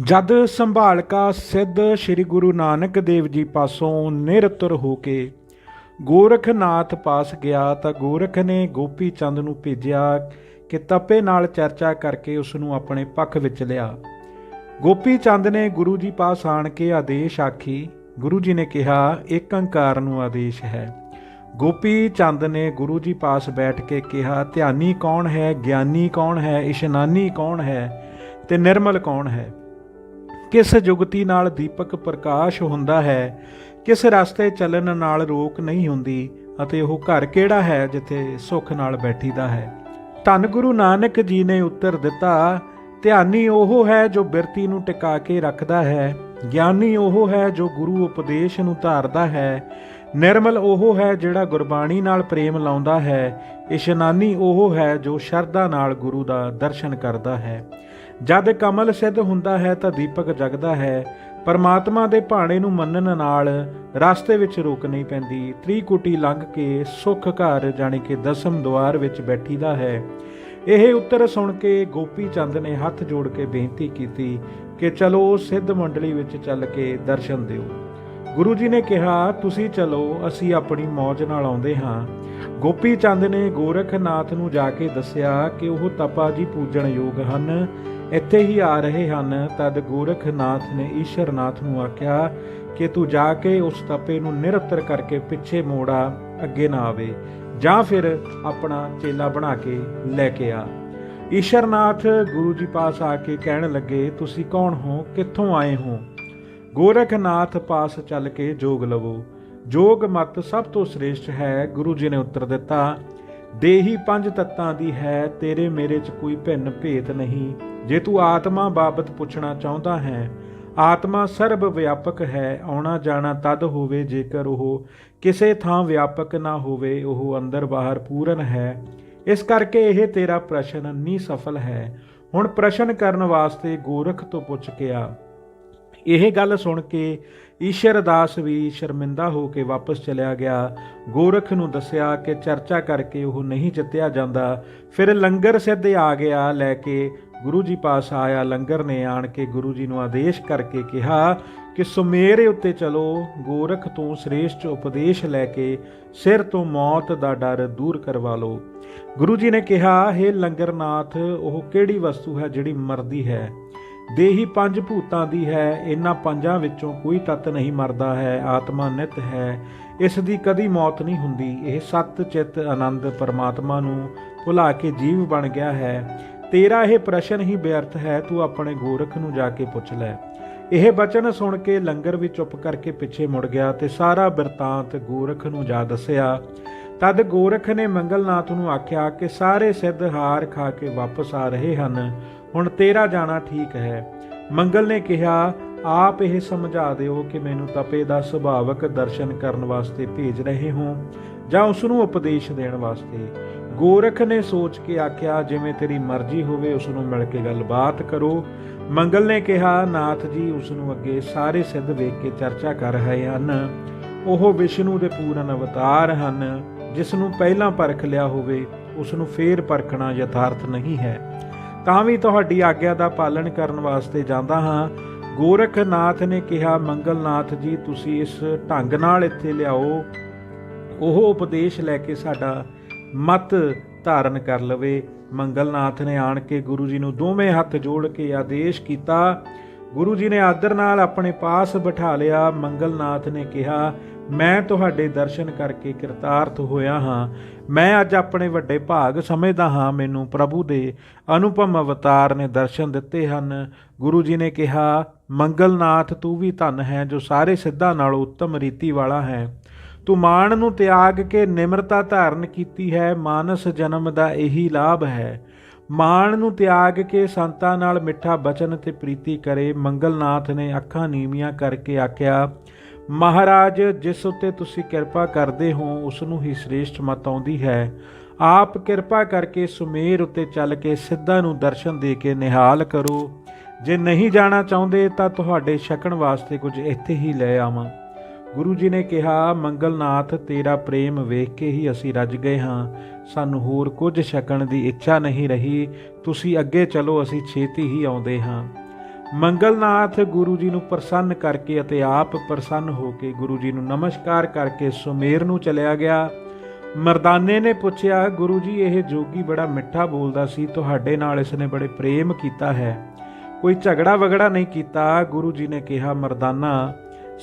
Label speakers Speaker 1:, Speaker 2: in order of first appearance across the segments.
Speaker 1: ਜਦ ਸੰਭਾਲਕਾ ਸਿੱਧ ਸ੍ਰੀ ਗੁਰੂ ਨਾਨਕ ਦੇਵ ਜੀ ਪਾਸੋਂ ਨਿਰਤਰ ਹੋ ਕੇ ਗੋਰਖਨਾਥ ਪਾਸ ਗਿਆ ਤਾਂ ਗੋਰਖ ਨੇ ਗੋਪੀ ਚੰਦ ਨੂੰ ਭੇਜਿਆ ਕਿ ਤਪੇ ਨਾਲ ਚਰਚਾ ਕਰਕੇ ਉਸ ਨੂੰ ਆਪਣੇ ਪੱਖ ਵਿੱਚ ਲਿਆ। ਗੋਪੀ ਚੰਦ ਨੇ ਗੁਰੂ ਜੀ ਪਾਸ ਆਣ ਕੇ ਆਦੇਸ਼ ਆਖੀ। ਗੁਰੂ ਜੀ ਨੇ ਕਿਹਾ ਇੱਕ ਅੰਕਾਰ ਨੂੰ ਆਦੇਸ਼ ਹੈ। ਗੋਪੀ ਚੰਦ ਨੇ ਗੁਰੂ ਜੀ ਪਾਸ ਬੈਠ ਕੇ ਕਿਹਾ, ਧਿਆਨੀ ਕੌਣ ਹੈ? ਗਿਆਨੀ ਕੌਣ ਹੈ? ਇਸ਼ਨਾਨੀ ਕੌਣ ਹੈ? ਤੇ ਨਿਰਮਲ ਕੌਣ ਹੈ? ਕਿਸ ਜੁਗਤੀ ਨਾਲ ਦੀਪਕ ਪ੍ਰਕਾਸ਼ ਹੁੰਦਾ ਹੈ, ਕਿਸ ਰਸਤੇ ਚੱਲਣ ਨਾਲ ਰੋਕ ਨਹੀਂ ਹੁੰਦੀ ਅਤੇ ਉਹ ਘਰ ਕਿਹੜਾ ਹੈ ਜਿੱਥੇ ਸੁੱਖ ਨਾਲ ਬੈਠੀਦਾ ਹੈ। ਧੰਨ ਗੁਰੂ ਨਾਨਕ ਜੀ ਨੇ ਉੱਤਰ ਦਿੱਤਾ, ਧਿਆਨੀ ਉਹ ਹੈ ਜੋ ਬਿਰਤੀ ਨੂੰ ਟਿਕਾ ਕੇ ਰੱਖਦਾ ਹੈ, ਗਿਆਨੀ ਉਹ ਹੈ ਜੋ ਗੁਰੂ ਉਪਦੇਸ਼ ਨੂੰ ਧਾਰਦਾ ਹੈ, ਨਿਰਮਲ ਉਹ ਹੈ ਜਿਹੜਾ ਗੁਰਬਾਣੀ ਨਾਲ ਪ੍ਰੇਮ ਲਾਉਂਦਾ ਹੈ, ਇਸ਼ਨਾਨੀ ਉਹ ਹੈ ਜੋ ਸ਼ਰਧਾ ਨਾਲ ਗੁਰੂ ਦਾ ਦਰਸ਼ਨ ਕਰਦਾ ਹੈ। ਜਦ ਕਮਲ ਸਿੱਧ ਹੁੰਦਾ ਹੈ ਤਾਂ ਦੀਪਕ ਜਗਦਾ ਹੈ। ਪਰਮਾਤਮਾ ਦੇ ਭਾਣੇ ਨੂੰ ਮੰਨਣ ਨਾਲ ਰਸਤੇ ਵਿੱਚ ਰੁਕ ਨਹੀਂ ਪੈਂਦੀ। ਤ੍ਰਿਕੁਟੀ ਲੰਘ ਕੇ ਸੁਖ ਘਰ ਜਾਣੀ ਕਿ ਦਸਮ ਦੁਆਰ ਵਿੱਚ ਬੈਠੀਦਾ ਹੈ। ਇਹ ਉੱਤਰ ਸੁਣ ਕੇ ਗੋਪੀ ਚੰਦ ਨੇ ਹੱਥ ਜੋੜ ਕੇ ਬੇਨਤੀ ਕੀਤੀ ਕਿ ਚਲੋ ਸਿੱਧ ਮੰਡਲੀ ਵਿੱਚ ਚੱਲ ਕੇ ਦਰਸ਼ਨ ਦਿਓ। ਗੁਰੂ ਜੀ ਨੇ ਕਿਹਾ, ਤੁਸੀਂ ਚਲੋ, ਅਸੀਂ ਆਪਣੀ ਮੌਜ ਨਾਲ ਆਉਂਦੇ ਹਾਂ। ਗੋਪੀ ਚੰਦ ਨੇ ਗੋਰਖਨਾਥ ਨੂੰ ਜਾ ਕੇ ਦੱਸਿਆ ਕਿ ਉਹ ਤਪਾ ਜੀ ਪੂਜਣ ਯੋਗ ਹਨ। ਇੱਥੇ ਹੀ ਆ ਰਹੇ ਹਨ। ਤਦ ਗੋਰਖਨਾਥ ਨੇ ਈਸ਼ਰਨਾਥ ਨੂੰ ਆਖਿਆ ਕਿ ਤੂੰ ਜਾ ਕੇ ਉਸ ਤਪੇ ਨੂੰ ਨਿਰਤਰ ਕਰਕੇ ਪਿੱਛੇ ਮੋੜਾ, ਅੱਗੇ ਨਾ ਆਵੇ, ਜਾਂ ਫਿਰ ਆਪਣਾ ਚੇਲਾ ਬਣਾ ਕੇ ਲੈ ਕੇ ਆ। ਈਸ਼ਰਨਾਥ ਗੁਰੂ ਜੀ ਪਾਸ ਆ ਕੇ ਕਹਿਣ ਲੱਗੇ, ਤੁਸੀਂ ਕੌਣ ਹੋ? ਕਿੱਥੋਂ ਆਏ ਹੋ? ਗੋਰਖਨਾਥ ਪਾਸ ਚੱਲ ਕੇ ਜੋਗ ਲਵੋ। ਜੋਗ ਮਤ ਸਭ ਤੋਂ ਸ੍ਰੇਸ਼ਟ ਹੈ, ਗੁਰੂ ਜੀ ਨੇ ਉੱਤਰ ਦਿੱਤਾ, ਦੇਹੀ ਪੰਜ ਤੱਤਾਂ ਦੀ ਹੈ, ਤੇਰੇ ਮੇਰੇ 'ਚ ਕੋਈ ਭਿੰਨ ਭੇਤ ਨਹੀਂ। ਜੇ ਤੂੰ ਆਤਮਾ ਬਾਬਤ ਪੁੱਛਣਾ ਚਾਹੁੰਦਾ ਹੈ, ਆਤਮਾ ਸਰਬ ਵਿਆਪਕ ਹੈ, ਆਉਣਾ ਜਾਣਾ ਤਦ ਹੋਵੇ ਜੇਕਰ ਉਹ ਕਿਸੇ ਥਾਂ ਵਿਆਪਕ ਨਾ ਹੋਵੇ, ਉਹ ਅੰਦਰ ਬਾਹਰ ਪੂਰਨ ਹੈ। ਇਸ ਕਰਕੇ ਇਹ ਤੇਰਾ ਪ੍ਰਸ਼ਨ ਨਹੀਂ ਸਫਲ ਹੈ। ਹੁਣ ਪ੍ਰਸ਼ਨ ਕਰਨ ਵਾਸਤੇ ਗੋਰਖ ਤੋਂ ਪੁੱਛ ਕੇ ਆ। ਇਹ ਗੱਲ ਸੁਣ ਕੇ ਈਸ਼ਰਦਾਸ ਵੀ ਸ਼ਰਮਿੰਦਾ ਹੋ ਕੇ ਵਾਪਸ ਚਲਿਆ ਗਿਆ। ਗੋਰਖ ਨੂੰ ਦੱਸਿਆ ਕਿ ਚਰਚਾ ਕਰਕੇ ਉਹ ਨਹੀਂ ਜਿੱਤਿਆ ਜਾਂਦਾ। ਫਿਰ ਲੰਗਰ ਸਿੱਧੇ ਆ ਗਿਆ ਲੈ ਕੇ ਗੁਰੂ ਜੀ ਪਾਸ ਆਇਆ, ਲੰਗਰ ਨੇ ਆਣ ਕੇ ਗੁਰੂ ਜੀ ਨੂੰ ਆਦੇਸ਼ ਕਰਕੇ ਕਿਹਾ ਕਿ ਸੁਮੇਰੇ ਉੱਤੇ ਚਲੋ, ਗੋਰਖ ਤੋਂ ਸ੍ਰੇਸ਼ਟ ਉਪਦੇਸ਼ ਲੈ ਕੇ ਸਿਰ ਤੋਂ ਮੌਤ ਦਾ ਡਰ ਦੂਰ ਕਰਵਾ ਲਓ। ਗੁਰੂ ਜੀ ਨੇ ਕਿਹਾ हे ਲੰਗਰਨਾਥ, ਉਹ ਕਿਹੜੀ ਵਸਤੂ ਹੈ ਜਿਹੜੀ ਮਰਦੀ ਹੈ? ਦੇਹੀ ਪੰਜ ਭੂਤਾਂ ਦੀ ਹੈ, ਇਹਨਾਂ ਪੰਜਾਂ ਵਿੱਚੋਂ ਕੋਈ ਤੱਤ ਨਹੀਂ ਮਰਦਾ ਹੈ, ਆਤਮਾ ਨਿਤ ਹੈ। ਇਸ ਦੀ ਕਦੀ ਮੌਤ ਨਹੀਂ ਹੁੰਦੀ। ਇਹ ਸਤ ਚਿਤ ਆਨੰਦ ਪਰਮਾਤਮਾ ਨੂੰ ਭੁਲਾ ਕੇ ਜੀਵ ਬਣ ਗਿਆ ਹੈ। ਤੇਰਾ ਇਹ ਪ੍ਰਸ਼ਨ ਹੀ ਬੇਅਰਥ ਹੈ, ਤੂੰ ਆਪਣੇ ਗੋਰਖ ਨੂੰ ਜਾ ਕੇ ਪੁੱਛ ਲੈ। ਇਹ ਬਚਨ ਸੁਣ ਕੇ ਲੰਗਰ ਵੀ ਚੁੱਪ ਕਰਕੇ ਪਿੱਛੇ ਮੁੜ ਗਿਆ ਤੇ ਸਾਰਾ ਬਿਰਤਾਂਤ ਗੋਰਖ ਨੂੰ ਜਾ ਦੱਸਿਆ। ਤਦ ਗੋਰਖ ਨੇ ਮੰਗਲਨਾਥ ਨੂੰ ਆਖਿਆ ਕਿ ਸਾਰੇ ਸਿੱਧ ਹਾਰ ਖਾ ਕੇ ਵਾਪਸ ਆ ਰਹੇ ਹਨ, ਹੁਣ ਤੇਰਾ ਜਾਣਾ ਠੀਕ ਹੈ। ਮੰਗਲ ਨੇ ਕਿਹਾ, ਆਪ ਇਹ ਸਮਝਾ ਦਿਓ ਕਿ ਮੈਨੂੰ ਤਪੇ ਦਾ ਸੁਭਾਵਕ ਦਰਸ਼ਨ ਕਰਨ ਵਾਸਤੇ ਭੇਜ ਰਹੇ ਹੋ ਜਾਂ ਉਸ ਨੂੰ ਉਪਦੇਸ਼ ਦੇਣ ਵਾਸਤੇ। ਗੋਰਖ ਨੇ ਸੋਚ ਕੇ ਆਖਿਆ, ਜਿਵੇਂ ਤੇਰੀ ਮਰਜ਼ੀ ਹੋਵੇ ਉਸ ਨੂੰ ਮਿਲ ਕੇ ਗੱਲਬਾਤ ਕਰੋ। ਮੰਗਲ ਨੇ ਕਿਹਾ, ਨਾਥ ਜੀ ਉਸ ਨੂੰ ਅੱਗੇ ਸਾਰੇ ਸਿੱਧ ਵੇਖ ਕੇ ਚਰਚਾ ਕਰ ਰਹੇ ਹਨ। ਉਹ ਵਿਸ਼ਨੂੰ ਦੇ ਪੂਰਨ ਅਵਤਾਰ ਹਨ। ਜਿਸ ਨੂੰ ਪਹਿਲਾਂ ਪਰਖ ਲਿਆ ਹੋਵੇ ਉਸ ਨੂੰ ਫੇਰ ਪਰਖਣਾ ਯਥਾਰਥ ਨਹੀਂ ਹੈ। ਤਾਂ ਵੀ ਤੁਹਾਡੀ ਆਗਿਆ ਦਾ ਪਾਲਣ ਕਰਨ ਵਾਸਤੇ ਜਾਂਦਾ ਹਾਂ। ਗੋਰਖਨਾਥ ਨੇ ਕਿਹਾ ਮੰਗਲਨਾਥ ਜੀ, ਤੁਸੀਂ ਇਸ ਢੰਗ ਨਾਲ ਇੱਥੇ ਲਿਆਓ। ਉਹ ਉਪਦੇਸ਼ ਲੈ ਕੇ ਸਾਡਾ ਮਤ ਧਾਰਨ ਕਰ ਲਵੇ। ਮੰਗਲਨਾਥ ਨੇ ਆਣ ਕੇ ਗੁਰੂ ਜੀ ਨੂੰ ਦੋਵੇਂ ਹੱਥ ਜੋੜ ਕੇ ਆਦੇਸ਼ ਕੀਤਾ। ਗੁਰੂ ਜੀ ਨੇ ਆਦਰ ਨਾਲ ਆਪਣੇ ਪਾਸ ਬਿਠਾ ਲਿਆ। ਮੰਗਲਨਾਥ ਨੇ ਕਿਹਾ, ਮੈਂ ਤੁਹਾਡੇ ਦਰਸ਼ਨ ਕਰਕੇ ਕਿਰਤਾਰਥ ਹੋਇਆ ਹਾਂ। ਮੈਂ ਅੱਜ ਆਪਣੇ ਵੱਡੇ ਭਾਗ ਸਮਝਦਾ ਹਾਂ। ਮੈਨੂੰ ਪ੍ਰਭੂ ਦੇ ਅਨੁਪਮ ਅਵਤਾਰ ਨੇ ਦਰਸ਼ਨ ਦਿੱਤੇ ਹਨ। ਗੁਰੂ ਜੀ ਨੇ ਕਿਹਾ, ਮੰਗਲਨਾਥ, ਤੂੰ ਵੀ ਧਨ ਹੈ ਜੋ ਸਾਰੇ ਸਿੱਧਾਂ ਨਾਲੋਂ ਉੱਤਮ ਰੀਤੀ ਵਾਲਾ ਹੈ। ਤੂੰ ਮਾਣ ਨੂੰ ਤਿਆਗ ਕੇ ਨਿਮਰਤਾ ਧਾਰਨ ਕੀਤੀ ਹੈ, ਮਾਨਸ ਜਨਮ ਦਾ ਇਹੀ ਲਾਭ ਹੈ। ਮਾਣ ਨੂੰ ਤਿਆਗ ਕੇ ਸੰਤਾਂ ਨਾਲ ਮਿੱਠਾ ਬਚਨ ਤੇ ਪ੍ਰੀਤੀ ਕਰੇ, ਮੰਗਲਨਾਥ ਨੇ ਅੱਖਾਂ ਨੀਵੀਆਂ ਕਰਕੇ ਆਖਿਆ, ਮਹਾਰਾਜ, ਜਿਸ ਉਤੇ ਤੁਸੀਂ ਕਿਰਪਾ ਕਰਦੇ ਹੋ ਉਸ ਨੂੰ ਹੀ ਸ੍ਰੇਸ਼ਟ ਮਤ ਆਉਂਦੀ ਹੈ। ਆਪ ਕਿਰਪਾ ਕਰਕੇ ਸੁਮੇਰ ਉਤੇ ਚੱਲ ਕੇ ਸਿੱਧਾ ਨੂੰ ਦਰਸ਼ਨ ਦੇ ਕੇ ਨਿਹਾਲ ਕਰੋ। ਜੇ ਨਹੀਂ ਜਾਣਾ ਚਾਹੁੰਦੇ ਤਾਂ ਤੁਹਾਡੇ ਛਕਣ ਵਾਸਤੇ ਕੁਝ ਇੱਥੇ ਹੀ ਲੈ ਆਵਾਂ। ਗੁਰੂ ਜੀ ਨੇ ਕਿਹਾ, ਮੰਗਲਨਾਥ, ਤੇਰਾ ਪ੍ਰੇਮ ਵੇਖ ਕੇ ਹੀ ਅਸੀਂ ਰੱਜ ਗਏ ਹਾਂ। ਸਾਨੂੰ ਹੋਰ ਕੁਝ ਛਕਣ ਦੀ ਇੱਛਾ ਨਹੀਂ ਰਹੀ। ਤੁਸੀਂ ਅੱਗੇ ਚਲੋ, ਅਸੀਂ ਛੇਤੀ ਹੀ ਆਉਂਦੇ ਹਾਂ। ਮੰਗਲਨਾਥ ਗੁਰੂ ਜੀ ਨੂੰ ਪ੍ਰਸੰਨ ਕਰਕੇ ਅਤੇ ਆਪ ਪ੍ਰਸੰਨ ਹੋ ਕੇ ਗੁਰੂ ਜੀ ਨੂੰ ਨਮਸਕਾਰ ਕਰਕੇ ਸੁਮੇਰ ਨੂੰ ਚਲਿਆ ਗਿਆ। ਮਰਦਾਨੇ ਨੇ ਪੁੱਛਿਆ, ਗੁਰੂ ਜੀ, ਇਹ ਜੋਗੀ ਬੜਾ ਮਿੱਠਾ ਬੋਲਦਾ ਸੀ। ਤੁਹਾਡੇ ਨਾਲ ਇਸ ਨੇ ਬੜੇ ਪ੍ਰੇਮ ਕੀਤਾ ਹੈ। ਕੋਈ ਝਗੜਾ ਵਗੜਾ ਨਹੀਂ ਕੀਤਾ। ਗੁਰੂ ਜੀ ਨੇ ਕਿਹਾ, ਮਰਦਾਨਾ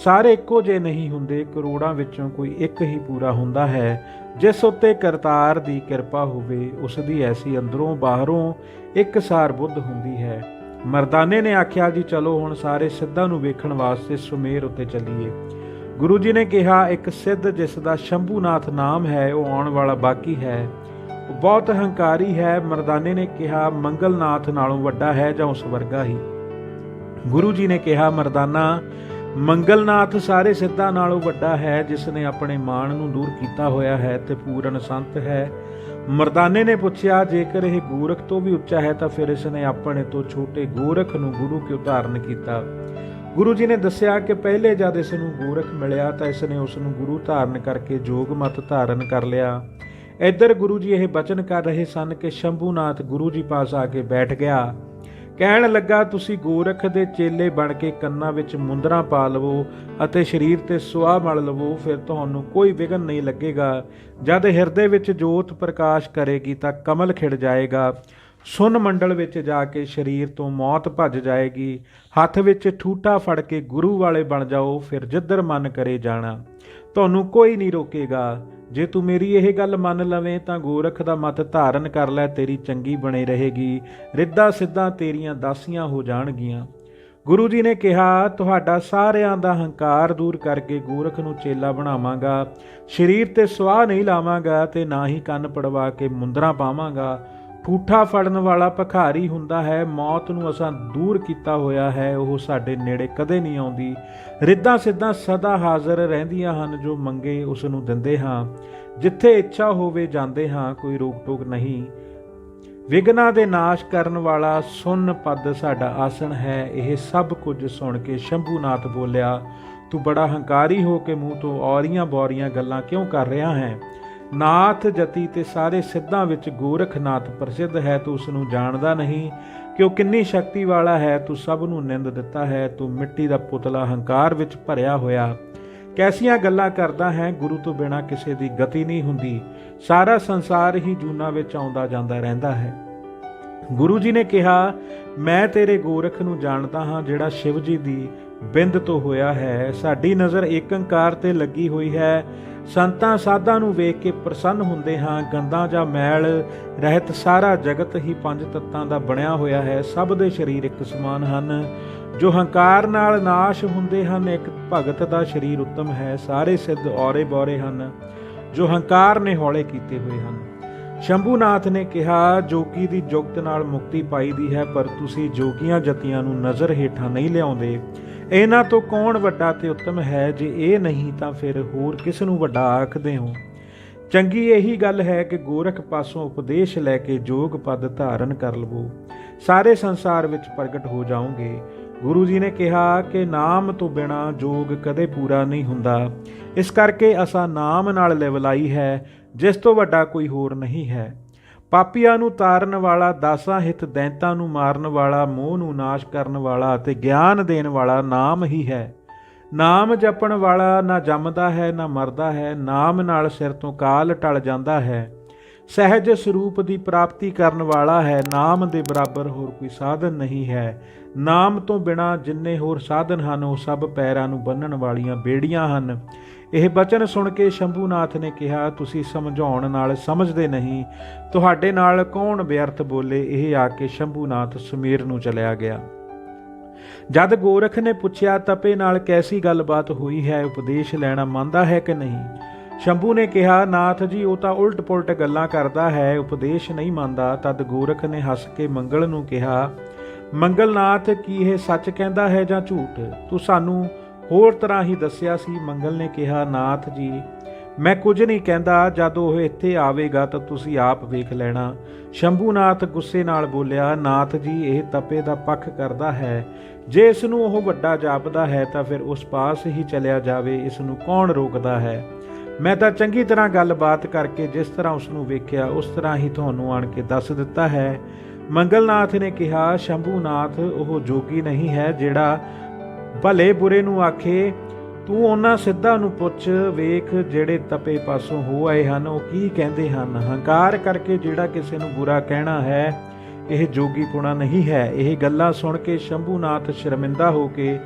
Speaker 1: ਸਾਰੇ ਇੱਕੋ ਜਿਹੇ ਨਹੀਂ ਹੁੰਦੇ, ਕਰੋੜਾਂ ਵਿੱਚੋਂ ਕੋਈ ਇੱਕ ਹੀ ਪੂਰਾ ਹੁੰਦਾ ਹੈ। ਜਿਸ ਉੱਤੇ ਕਰਤਾਰ ਦੀ ਕਿਰਪਾ ਹੋਵੇ, ਉਸ ਦੀ ਐਸੀ ਅੰਦਰੋਂ ਬਾਹਰੋਂ ਇੱਕਸਾਰ ਬੁੱਧ ਹੁੰਦੀ ਹੈ। ਮਰਦਾਨੇ ਨੇ ਆਖਿਆ ਜੀ, ਚਲੋ ਹੁਣ ਸਾਰੇ ਸਿੱਧਾਂ ਨੂੰ ਵੇਖਣ ਵਾਸਤੇ ਸੁਮੇਰ ਉੱਤੇ ਚੱਲੀਏ। ਗੁਰੂ ਜੀ ਨੇ ਕਿਹਾ, ਇੱਕ ਸਿੱਧ ਜਿਸ ਦਾ ਸ਼ੰਭੂਨਾਥ ਨਾਮ ਹੈ, ਉਹ ਆਉਣ ਵਾਲਾ ਬਾਕੀ ਹੈ। ਉਹ ਬਹੁਤ ਹੰਕਾਰੀ ਹੈ। ਮਰਦਾਨੇ ਨੇ ਕਿਹਾ, ਮੰਗਲਨਾਥ ਨਾਲੋਂ ਵੱਡਾ ਹੈ ਜਾਂ ਉਸ ਵਰਗਾ ਹੀ? ਗੁਰੂ ਜੀ ਨੇ ਕਿਹਾ, ਮਰਦਾਨਾ ਮੰਗਲਨਾਥ ਸਾਰੇ ਸਿੱਧਾਂ ਨਾਲੋਂ ਵੱਡਾ ਹੈ, ਜਿਸ ਨੇ ਆਪਣੇ ਮਾਣ ਨੂੰ ਦੂਰ ਕੀਤਾ ਹੋਇਆ ਹੈ ਤੇ ਪੂਰਨ ਸੰਤ ਹੈ। ਮਰਦਾਨੇ ਨੇ ਪੁੱਛਿਆ, ਜੇਕਰ ਇਹ ਗੋਰਖ ਤੋਂ ਵੀ ਉੱਚਾ ਹੈ, ਤਾਂ ਫਿਰ ਇਸ ਨੇ ਆਪਣੇ ਤੋਂ ਛੋਟੇ ਗੋਰਖ ਨੂੰ ਗੁਰੂ ਕਿਉਂ ਧਾਰਨ ਕੀਤਾ। ਗੁਰੂ ਜੀ ਨੇ ਦੱਸਿਆ ਕਿ ਪਹਿਲੇ ਜਦ ਇਸ ਨੂੰ ਗੋਰਖ ਮਿਲਿਆ, ਤਾਂ ਇਸ ਨੇ ਉਸ ਨੂੰ ਗੁਰੂ ਧਾਰਨ ਕਰਕੇ ਜੋਗ ਮਤ ਧਾਰਨ ਕਰ ਲਿਆ। ਇੱਧਰ ਗੁਰੂ ਜੀ ਇਹ ਬਚਨ ਕਰ ਰਹੇ ਸਨ ਕਿ ਸ਼ੰਭੂਨਾਥ ਗੁਰੂ ਜੀ ਪਾਸ ਆ ਕੇ ਬੈਠ ਗਿਆ। ਕਹਿਣ ਲੱਗਾ, ਤੁਸੀਂ ਗੋਰਖ ਦੇ ਚੇਲੇ ਬਣ ਕੇ ਕੰਨਾਂ ਵਿੱਚ ਮੁੰਦਰਾ ਪਾ ਲਵੋ ਅਤੇ ਸਰੀਰ ਤੇ ਸੁਆਹ ਮਲ ਲਵੋ, ਫਿਰ ਤੁਹਾਨੂੰ ਕੋਈ ਵਿਗਨ ਨਹੀਂ ਲੱਗੇਗਾ। ਜਦ ਹਿਰਦੇ ਵਿੱਚ ਜੋਤ ਪ੍ਰਕਾਸ਼ ਕਰੇਗੀ ਤਾਂ ਕਮਲ ਖਿੜ ਜਾਏਗਾ। ਸੁਨ ਮੰਡਲ ਵਿੱਚ ਜਾ ਕੇ ਸਰੀਰ ਤੋਂ ਮੌਤ ਭੱਜ ਜਾਏਗੀ। ਹੱਥ ਵਿੱਚ ਠੂਟਾ ਫੜ ਕੇ ਗੁਰੂ ਵਾਲੇ ਬਣ ਜਾਓ, ਫਿਰ ਜਿੱਧਰ ਮਨ ਕਰੇ ਜਾਣਾ। ਤੁਹਾਨੂੰ ਕੋਈ ਨਹੀਂ ਰੋਕੇਗਾ। ਜੇ ਤੂੰ ਮੇਰੀ ਇਹ ਗੱਲ ਮੰਨ ਲਵੇਂ ਤਾਂ ਗੋਰਖ ਦਾ ਮਤ ਧਾਰਨ ਕਰ ਲੈ, ਤੇਰੀ ਚੰਗੀ ਬਣੇ ਰਹੇਗੀ। ਰਿੱਧਾ ਸਿੱਧਾ ਤੇਰੀਆਂ ਦਾਸੀਆਂ ਹੋ ਜਾਣਗੀਆਂ। ਗੁਰੂ ਜੀ ਨੇ ਕਿਹਾ, ਤੁਹਾਡਾ ਸਾਰਿਆਂ ਦਾ ਹੰਕਾਰ ਦੂਰ ਕਰਕੇ ਗੋਰਖ ਨੂੰ ਚੇਲਾ ਬਣਾਵਾਂਗਾ। ਸਰੀਰ ਤੇ ਸਵਾਹ ਨਹੀਂ ਲਾਵਾਂਗਾ ਤੇ ਨਾ ਹੀ ਕੰਨ ਪੜਵਾ ਕੇ ਮੁੰਦਰਾ ਪਾਵਾਂਗਾ। ਠੂਠਾ ਫੜਨ ਵਾਲਾ ਭਖਾਰੀ ਹੁੰਦਾ ਹੈ, ਮੌਤ ਨੂੰ ਅਸਾਂ ਦੂਰ ਕੀਤਾ ਹੋਇਆ ਹੈ, ਉਹ ਸਾਡੇ ਨੇੜੇ ਕਦੇ ਨਹੀਂ ਆਉਂਦੀ। ਰਿੱਧਾਂ ਸਿੱਧਾਂ ਸਦਾ ਹਾਜ਼ਰ ਰਹਿੰਦੀਆਂ ਹਨ, ਜੋ ਮੰਗੇ ਉਸ ਨੂੰ ਦਿੰਦੇ ਹਾਂ। ਜਿੱਥੇ ਇੱਛਾ ਹੋਵੇ ਜਾਂਦੇ ਹਾਂ, ਕੋਈ ਰੋਕ ਟੋਕ ਨਹੀਂ। ਵਿਗਨਾ ਦੇ ਨਾਸ਼ ਕਰਨ ਵਾਲਾ ਸੁਨ ਪਦ ਸਾਡਾ ਆਸਣ ਹੈ, ਇਹ ਸਭ ਕੁਝ ਸੁਣ ਕੇ ਸ਼ੰਭੂਨਾਥ ਬੋਲਿਆ, ਤੂੰ ਬੜਾ ਹੰਕਾਰੀ ਹੋ ਕੇ ਮੂੰਹ ਤੋਂ ਔਰੀਆਂ ਬੌਰੀਆਂ ਗੱਲਾਂ ਕਿਉਂ ਕਰ ਰਿਹਾ ਹੈ? ਨਾਥ ਜਤੀ ਤੇ ਸਾਰੇ ਸਿੱਧਾਂ ਵਿੱਚ ਗੋਰਖਨਾਥ ਪ੍ਰਸਿੱਧ ਹੈ, ਤੂੰ ਉਸ ਨੂੰ ਜਾਣਦਾ ਨਹੀਂ ਕਿ ਉਹ ਕਿੰਨੀ ਸ਼ਕਤੀ ਵਾਲਾ ਹੈ, ਤੂੰ ਸਭ ਨੂੰ ਨਿੰਦ ਦਿੱਤਾ ਹੈ, ਤੂੰ ਮਿੱਟੀ ਦਾ ਪੁਤਲਾ ਹੰਕਾਰ ਵਿੱਚ ਭਰਿਆ ਹੋਇਆ। ਕੈਸੀਆਂ ਗੱਲਾਂ ਕਰਦਾ ਹੈ, ਗੁਰੂ ਤੋਂ ਬਿਨਾ ਕਿਸੇ ਦੀ ਗਤੀ ਨਹੀਂ ਹੁੰਦੀ। ਸਾਰਾ ਸੰਸਾਰ ਹੀ ਜੂਨਾ ਵਿੱਚ ਆਉਂਦਾ ਜਾਂਦਾ ਰਹਿੰਦਾ ਹੈ। ਗੁਰੂ ਜੀ ਨੇ ਕਿਹਾ, ਮੈਂ ਤੇਰੇ ਗੋਰਖ ਨੂੰ ਜਾਣਦਾ ਹਾਂ, ਜਿਹੜਾ ਸ਼ਿਵ ਜੀ ਦੀ ਬਿੰਦ ਤੋਂ ਹੋਇਆ ਹੈ। ਸਾਡੀ ਨਜ਼ਰ ਏਕੰਕਾਰ ਤੇ ਲੱਗੀ ਹੋਈ ਹੈ। ਸੰਤਾਂ ਸਾਧਾਂ ਨੂੰ ਵੇਖ ਕੇ ਪ੍ਰਸੰਨ ਹੁੰਦੇ ਹਾਂ। ਗੰਦਾ ਜਾਂ ਮੈਲ ਰਹਿਤ ਸਾਰਾ ਜਗਤ ਹੀ ਪੰਜ ਤੱਤਾਂ ਦਾ ਬਣਿਆ ਹੋਇਆ ਹੈ। ਸਭ ਦੇ ਸਰੀਰ ਇੱਕ ਸਮਾਨ ਹਨ। ਜੋ ਹੰਕਾਰ ਨਾਲ ਨਾਸ਼ ਹੁੰਦੇ ਹਨ, ਇੱਕ ਭਗਤ ਦਾ ਸਰੀਰ ਉੱਤਮ ਹੈ। ਸਾਰੇ ਸਿੱਧ ਔਰੇ ਬੌਰੇ ਹਨ, ਜੋ ਹੰਕਾਰ ਨੇ ਹੌਲੇ ਕੀਤੇ ਹੋਏ ਹਨ। ਸ਼ੰਭੂਨਾਥ ਨੇ ਕਿਹਾ, ਜੋਗੀ ਦੀ ਜੁਗਤ ਨਾਲ ਮੁਕਤੀ ਪਾਈ ਦੀ ਹੈ, ਪਰ ਤੁਸੀਂ ਜੋਗੀਆਂ ਜਤੀਆਂ ਨੂੰ ਨਜ਼ਰ ਹੇਠਾਂ ਨਹੀਂ ਲਿਆਉਂਦੇ। ਇਹਨਾਂ ਤੋਂ ਕੌਣ ਵੱਡਾ ਤੇ ਉੱਤਮ ਹੈ? ਜੇ ਇਹ ਨਹੀਂ, ਤਾਂ ਫਿਰ ਹੋਰ ਕਿਸ ਨੂੰ ਵੱਡਾ ਆਖਦੇ ਹੋ? ਚੰਗੀ ਇਹੀ ਗੱਲ ਹੈ ਕਿ ਗੋਰਖ ਪਾਸੋਂ ਉਪਦੇਸ਼ ਲੈ ਕੇ ਜੋਗ ਪਦ ਧਾਰਨ ਕਰ ਲਵੋ। ਸਾਰੇ ਸੰਸਾਰ ਵਿੱਚ ਪ੍ਰਗਟ ਹੋ ਜਾਓਗੇ। ਗੁਰੂ ਜੀ ਨੇ ਕਿਹਾ ਕਿ ਨਾਮ ਤੋਂ ਬਿਨਾ ਜੋਗ ਕਦੇ ਪੂਰਾ ਨਹੀਂ ਹੁੰਦਾ। ਇਸ ਕਰਕੇ ਅਸਾਂ ਨਾਮ ਨਾਲ ਲਿਵਲਾਈ ਹੈ। ਜਿਸ ਤੋਂ ਵੱਡਾ ਕੋਈ ਹੋਰ ਨਹੀਂ ਹੈ। ਪਾਪੀਆਂ ਨੂੰ ਤਾਰਨ ਵਾਲਾ, ਦਾਸਾਂ ਹਿਤ ਦੈਂਤਾਂ ਨੂੰ ਮਾਰਨ ਵਾਲਾ, ਮੋਹ ਨੂੰ ਨਾਸ਼ ਕਰਨ ਵਾਲਾ ਅਤੇ ਗਿਆਨ ਦੇਣ ਵਾਲਾ ਨਾਮ ਹੀ ਹੈ। ਨਾਮ ਜਪਣ ਵਾਲਾ ਨਾ ਜੰਮਦਾ ਹੈ, ਨਾ ਮਰਦਾ ਹੈ, ਨਾਮ ਨਾਲ ਸਿਰ ਤੋਂ ਕਾਲ ਟਲ ਜਾਂਦਾ ਹੈ। ਸਹਿਜ ਸਰੂਪ ਦੀ ਪ੍ਰਾਪਤੀ ਕਰਨ ਵਾਲਾ ਹੈ, ਨਾਮ ਦੇ ਬਰਾਬਰ ਹੋਰ ਕੋਈ ਸਾਧਨ ਨਹੀਂ ਹੈ। ਨਾਮ ਤੋਂ ਬਿਨਾ ਜਿੰਨੇ ਹੋਰ ਸਾਧਨ ਹਨ, ਉਹ ਸਭ ਪੈਰਾਂ ਨੂੰ ਬੰਨਣ ਵਾਲੀਆਂ ਬੇੜੀਆਂ ਹਨ। ਇਹ ਬਚਨ ਸੁਣ ਕੇ ਸ਼ੰਭੂਨਾਥ ਨੇ ਕਿਹਾ, ਤੁਸੀਂ ਸਮਝਾਉਣ ਨਾਲ ਸਮਝਦੇ ਨਹੀਂ। ਤੁਹਾਡੇ ਨਾਲ ਕੌਣ ਵਿਅਰਥ ਬੋਲੇ? ਇਹ ਆ ਕੇ ਸ਼ੰਭੂਨਾਥ ਸੁਮੇਰ ਨੂੰ ਚਲਿਆ ਗਿਆ। ਜਦ ਗੋਰਖ ਨੇ ਪੁੱਛਿਆ, ਤਪੇ ਨਾਲ ਕੈਸੀ ਗੱਲਬਾਤ ਹੋਈ ਹੈ? ਉਪਦੇਸ਼ ਲੈਣਾ ਮੰਨਦਾ ਹੈ ਕਿ ਨਹੀਂ? ਸ਼ੰਭੂ ਨੇ ਕਿਹਾ, ਨਾਥ ਜੀ, ਉਹ ਤਾਂ ਉਲਟ ਪੁਲਟ ਗੱਲਾਂ ਕਰਦਾ ਹੈ, ਉਪਦੇਸ਼ ਨਹੀਂ ਮੰਨਦਾ। ਤਦ ਗੋਰਖ ਨੇ ਹੱਸ ਕੇ ਮੰਗਲ ਨੂੰ ਕਿਹਾ, ਮੰਗਲਨਾਥ, ਕੀ ਇਹ ਸੱਚ ਕਹਿੰਦਾ ਹੈ ਜਾਂ ਝੂਠ? ਤੂੰ ਸਾਨੂੰ ਹੋਰ ਤਰ੍ਹਾਂ ਹੀ ਦੱਸਿਆ ਸੀ, ਮੰਗਲ ਨੇ ਕਿਹਾ, ਨਾਥ ਜੀ, ਮੈਂ ਕੁਝ ਨਹੀਂ ਕਹਿੰਦਾ, ਜਦ ਉਹ ਇੱਥੇ ਆਵੇਗਾ ਤਾਂ ਤੁਸੀਂ ਆਪ ਵੇਖ ਲੈਣਾ। ਸ਼ੰਭੂਨਾਥ ਗੁੱਸੇ ਨਾਲ ਬੋਲਿਆ, ਨਾਥ ਜੀ, ਇਹ ਤਪੇ ਦਾ ਪੱਖ ਕਰਦਾ ਹੈ। ਜੇ ਇਸ ਨੂੰ ਉਹ ਵੱਡਾ ਜਾਪਦਾ ਹੈ, ਤਾਂ ਫਿਰ ਉਸ ਪਾਸ ਹੀ ਚਲਿਆ ਜਾਵੇ, ਇਸ ਨੂੰ ਕੌਣ ਰੋਕਦਾ ਹੈ? ਮੈਂ ਤਾਂ ਚੰਗੀ ਤਰ੍ਹਾਂ ਗੱਲਬਾਤ ਕਰਕੇ ਜਿਸ ਤਰ੍ਹਾਂ ਉਸ ਨੂੰ ਵੇਖਿਆ, ਉਸ ਤਰ੍ਹਾਂ ਹੀ ਤੁਹਾਨੂੰ ਆਣ ਕੇ ਦੱਸ ਦਿੱਤਾ ਹੈ। ਮੰਗਲਨਾਥ ਨੇ ਕਿਹਾ, ਸ਼ੰਭੂਨਾਥ, ਉਹ ਜੋਗੀ ਨਹੀਂ ਹੈ, ਜਿਹੜਾ ਭਲੇ ਬੁਰੇ ਨੂੰ ਆਖੇ, ਤੂੰ ਉਹਨਾਂ ਸਿੱਧਾ ਨੂੰ ਪੁੱਛ, ਵੇਖ ਜਿਹੜੇ ਤਪੇ ਪਾਸੋਂ ਹੋ ਆਏ ਹਨ, ਉਹ ਕੀ ਕਹਿੰਦੇ ਹਨ? ਹੰਕਾਰ ਕਰਕੇ ਜਿਹੜਾ ਕਿਸੇ ਨੂੰ ਬੁਰਾ ਕਹਿਣਾ ਹੈ, ਇਹ ਜੋਗੀ ਪੁਣਾ ਨਹੀਂ ਹੈ। ਇਹ ਗੱਲਾਂ ਸੁਣ ਕੇ ਸ਼ੰਭੂਨਾਥ ਸ਼ਰਮਿੰਦਾ ਹੋ ਕੇ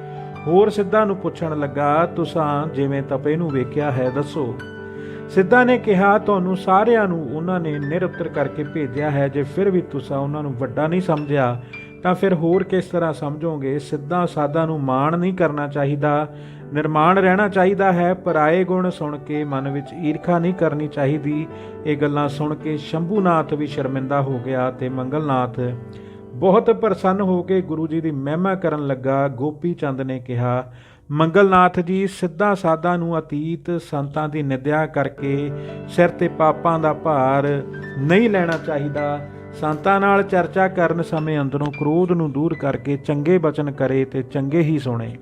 Speaker 1: ਹੋਰ ਸਿੱਧਾ ਨੂੰ ਪੁੱਛਣ ਲੱਗਾ, ਤੁਸਾਂ ਜਿਵੇਂ ਤਪੇ ਨੂੰ ਵੇਖਿਆ ਹੈ, ਦੱਸੋ। ਸਿੱਧਾ ਨੇ ਕਿਹਾ, ਤੁਹਾਨੂੰ ਸਾਰਿਆਂ ਨੂੰ ਉਹਨਾਂ ਨੇ ਨਿਰਉੱਤਰ ਕਰਕੇ ਭੇਜਿਆ ਹੈ, ਜੇ ਫਿਰ ਵੀ ਤੁਸੀਂ ਉਹਨਾਂ ਨੂੰ ਵੱਡਾ ਨਹੀਂ ਸਮਝਿਆ ਤਾਂ ਫਿਰ ਹੋਰ ਕਿਸ ਤਰ੍ਹਾਂ ਸਮਝੋਗੇ? ਸਿੱਧਾ ਸਾਦਾ ਨੂੰ ਮਾਣ ਨਹੀਂ ਕਰਨਾ ਚਾਹੀਦਾ। ਨਿਰਮਾਣ ਰਹਿਣਾ ਚਾਹੀਦਾ ਹੈ ਪਰਾਏ ਗੁਣ ਸੁਣ ਕੇ ਮਨ ਵਿੱਚ ਈਰਖਾ ਨਹੀਂ ਕਰਨੀ ਚਾਹੀਦੀ। ਇਹ ਗੱਲਾਂ ਸੁਣ ਕੇ ਸ਼ੰਭੂਨਾਥ ਵੀ ਸ਼ਰਮਿੰਦਾ ਹੋ ਗਿਆ ਤੇ ਮੰਗਲਨਾਥ ਬਹੁਤ ਪ੍ਰਸੰਨ ਹੋ ਕੇ ਗੁਰੂ ਜੀ ਦੀ ਮਹਿਮਾ ਕਰਨ ਲੱਗਾ, ਗੋਪੀ ਚੰਦ ਨੇ ਕਿਹਾ, ਮੰਗਲਨਾਥ ਜੀ, ਸਿੱਧਾ ਸਾਦਾ ਨੂੰ ਅਤੀਤ ਸੰਤਾਂ ਦੀ ਨਿੰਦਿਆ ਕਰਕੇ ਸਿਰ ਤੇ ਪਾਪਾਂ ਦਾ ਭਾਰ ਨਹੀਂ ਲੈਣਾ ਚਾਹੀਦਾ। ਸੰਤਾਂ ਨਾਲ ਚਰਚਾ ਕਰਨ ਸਮੇਂ ਅੰਦਰੋਂ ਕ੍ਰੋਧ ਨੂੰ ਦੂਰ ਕਰਕੇ ਚੰਗੇ ਬਚਨ ਕਰੇ ਤੇ ਚੰਗੇ ਹੀ ਸੁਣੇ।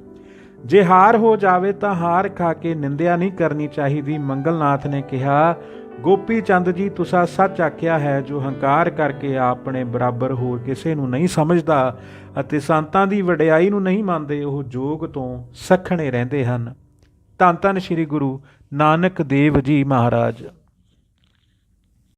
Speaker 1: ਜੇ ਹਾਰ ਹੋ ਜਾਵੇ ਤਾਂ ਹਾਰ ਖਾ ਕੇ ਨਿੰਦਿਆ ਨਹੀਂ ਕਰਨੀ ਚਾਹੀਦੀ, ਮੰਗਲਨਾਥ ਨੇ ਕਿਹਾ, ਗੋਪੀ ਚੰਦ ਜੀ, ਤੁਸਾਂ ਸੱਚ ਆਖਿਆ ਹੈ, ਜੋ ਹੰਕਾਰ ਕਰਕੇ ਆਪਣੇ ਬਰਾਬਰ ਹੋਰ ਕਿਸੇ ਨੂੰ ਨਹੀਂ ਸਮਝਦਾ ਅਤੇ ਸੰਤਾਂ ਦੀ ਵਡਿਆਈ ਨੂੰ ਨਹੀਂ ਮੰਨਦੇ, ਉਹ ਜੋਗ ਤੋਂ ਸਖਣੇ ਰਹਿੰਦੇ ਹਨ। ਧੰਨ ਧੰਨ ਸ੍ਰੀ ਗੁਰੂ ਨਾਨਕ ਦੇਵ ਜੀ ਮਹਾਰਾਜ।